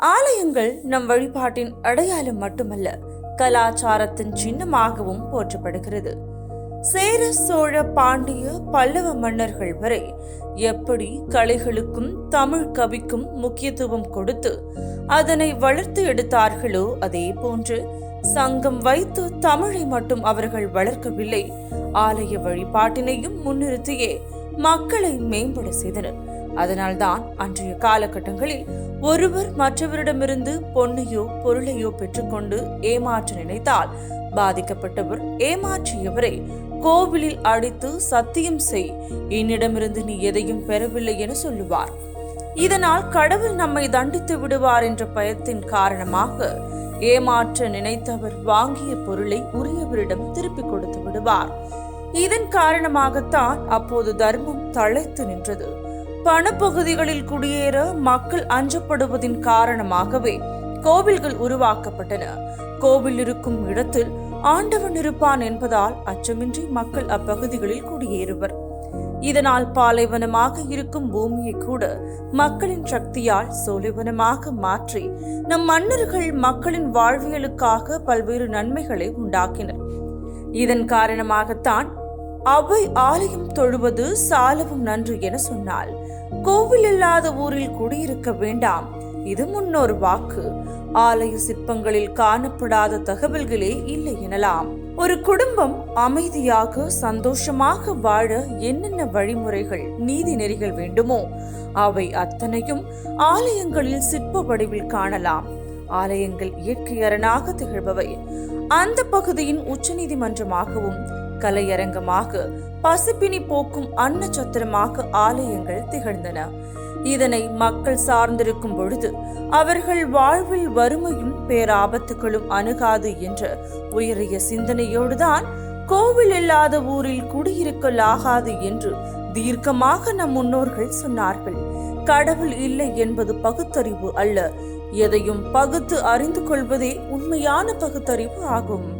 ஆலயங்கள் நம் வழிபாட்டின் அடையாளம் மட்டுமல்ல கலாச்சாரத்தின் சின்னமாகவும் போற்றப்படுகிறது. சேர சோழ பாண்டிய பல்லவ மன்னர்கள் வரை எப்படி கலைகளுக்கும் தமிழ் கவிக்கும் முக்கியத்துவம் கொடுத்து அதனை வளர்த்து எடுத்தார்களோ அதே போன்று சங்கம் வைத்து தமிழை மட்டும் அவர்கள் வளர்க்கவில்லை ஆலய வழிபாட்டினையும் முன்னிறுத்தியே மக்களை மேம்பட செய்தனர். அதனால்தான் அன்றைய காலகட்டங்களில் ஒருவர் மற்றவரிடமிருந்து பொன்னையோ பொருளையோ பெற்றுக்கொண்டு ஏமாற்ற நினைத்தால் பாதிக்கப்பட்டவர் ஏமாற்றியவரை கோவிலில் அடித்து சத்தியம் செய் என்னிடமிருந்து நீ எதையும் பெறவில்லை என சொல்லுவார். இதனால் கடவுள் நம்மை தண்டித்து விடுவார் என்ற பயத்தின் காரணமாக ஏமாற்ற நினைத்தவர் வாங்கிய பொருளை உரியவரிடம் திருப்பிக் கொடுத்து விடுவார். இதன் காரணமாகத்தான் அப்போது தர்மம் தழைத்து நின்றது. பணப்பகுதிகளில் குடியேற மக்கள் அஞ்சப்படுவதின் காரணமாகவே கோவில்கள் உருவாக்கப்பட்டன. கோவில் இருக்கும் இடத்தில் ஆண்டவன் இருப்பான் என்பதால் அச்சமின்றி மக்கள் அப்பகுதிகளில் குடியேறுவர். இதனால் பாலைவனமாக இருக்கும் பூமியை கூட மக்களின் சக்தியால் சோலைவனமாக மாற்றி நம் மன்னர்கள் மக்களின் வாழ்வியலுக்காக பல்வேறு நன்மைகளை உண்டாக்கினர். இதன் காரணமாகத்தான் அவை ஆலயம் தொழுவது சாலவும் நன்று என சொன்னாள். கோவில் இல்லாத ஊரில் குடியிருக்க வேண்டாம். இது முன்னோர் வாக்கு. ஆலய சிற்பங்களில் காணப்படாத தகவல்களே இல்லை எனலாம். ஒரு குடும்பம் அமைதியாக சந்தோஷமாக வாழ என்னென்ன வழிமுறைகள் நீதி நெறிகள் வேண்டுமோ அவை அத்தனையும் ஆலயங்களில் சிற்ப வடிவில் காணலாம். ஆலயங்கள் இயற்கையரணாக திகழ்பவை. அந்த பகுதியின் உச்சநீதிமன்றமாகவும் கலையரங்கமாக பசுப்பினி போக்கும் அன்னச்சத்திரமாக ஆலயங்கள் திகழ்ந்தன. இதனை மக்கள் சார்ந்திருக்கும் பொழுது அவர்கள் வாழ்வில் வறுமையும் பேராபத்துகளும் அணுகாது என்ற உயரிய சிந்தனையோடுதான் கோவில் இல்லாத ஊரில் குடியிருக்கலாகாது என்று தீர்க்கமாக நம் முன்னோர்கள் சொன்னார்கள். கடவுள் இல்லை என்பது பகுத்தறிவு அல்ல. எதையும் பகுத்து அறிந்து கொள்வதே உண்மையான பகுத்தறிவு ஆகும்.